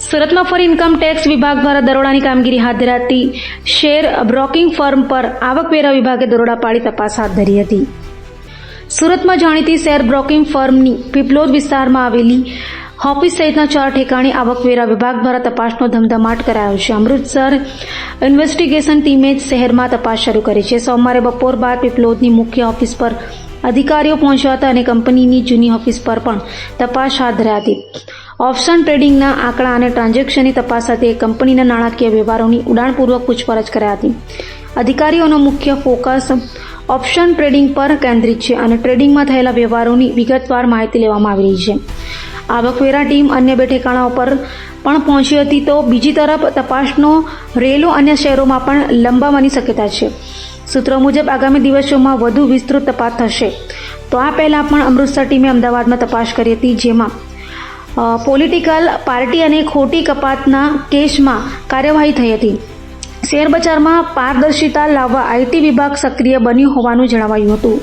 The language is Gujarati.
સુરતમાં ફરી ઇન્કમ ટેક્સ વિભાગ દ્વારા દરોડાની કામગીરી હાથ ધરાતી શેર બ્રોકિંગ ફર્મ પર આવકવેરા વિભાગે દરોડા પાડી તપાસ હાથ ધરી હતી. સુરતમાં જાણીતી શેર બ્રોકિંગ ફર્મની પીપલોદ વિસ્તારમાં આવેલી ઓફિસ સહિતના ચાર ઠેકાણે આવકવેરા વિભાગ દ્વારા તપાસનો ધમધમાટ કરાયો છે. અમૃતસર ઇન્વેસ્ટિગેશન ટીમે જ શહેરમાં તપાસ શરૂ કરી છે. સોમવારે બપોર બાદ પીપલોદની મુખ્ય ઓફિસ પર અધિકારીઓ પહોંચ્યા હતા અને કંપનીની જૂની ઓફિસ પર પણ તપાસ હાથ ધરાઈ હતી. ઓપ્શન ટ્રેડિંગના આંકડા અને ટ્રાન્ઝેક્શનની તપાસ સાથે કંપનીના નાણાકીય વ્યવહારોની ઉડાણપૂર્વક પૂછપરછ કરાઈ હતી. અધિકારીઓનો મુખ્ય ફોકસ ઓપ્શન ટ્રેડિંગ પર કેન્દ્રિત છે અને ટ્રેડિંગમાં થયેલા વ્યવહારોની વિગતવાર માહિતી લેવામાં આવી રહી છે. આવકવેરા ટીમ અન્ય બે ઠેકાણાઓ પર પણ પહોંચી હતી તો બીજી તરફ તપાસનો રેલો અન્ય શહેરોમાં પણ લંબાવવાની શક્યતા છે. સૂત્રો મુજબ આગામી દિવસોમાં વધુ વિસ્તૃત તપાસ થશે. તો આ પહેલાં પણ અમૃતસર ટીમે અમદાવાદમાં તપાસ કરી હતી, જેમાં પોલિટિકલ પાર્ટી અને ખોટી કપાતના કેસમાં કાર્યવાહી થઈ હતી. શેર બજારમાં પારદર્શિતા લાવવા આઈટી વિભાગ સક્રિય બન્યું હોવાનું જણાવાયું હતું.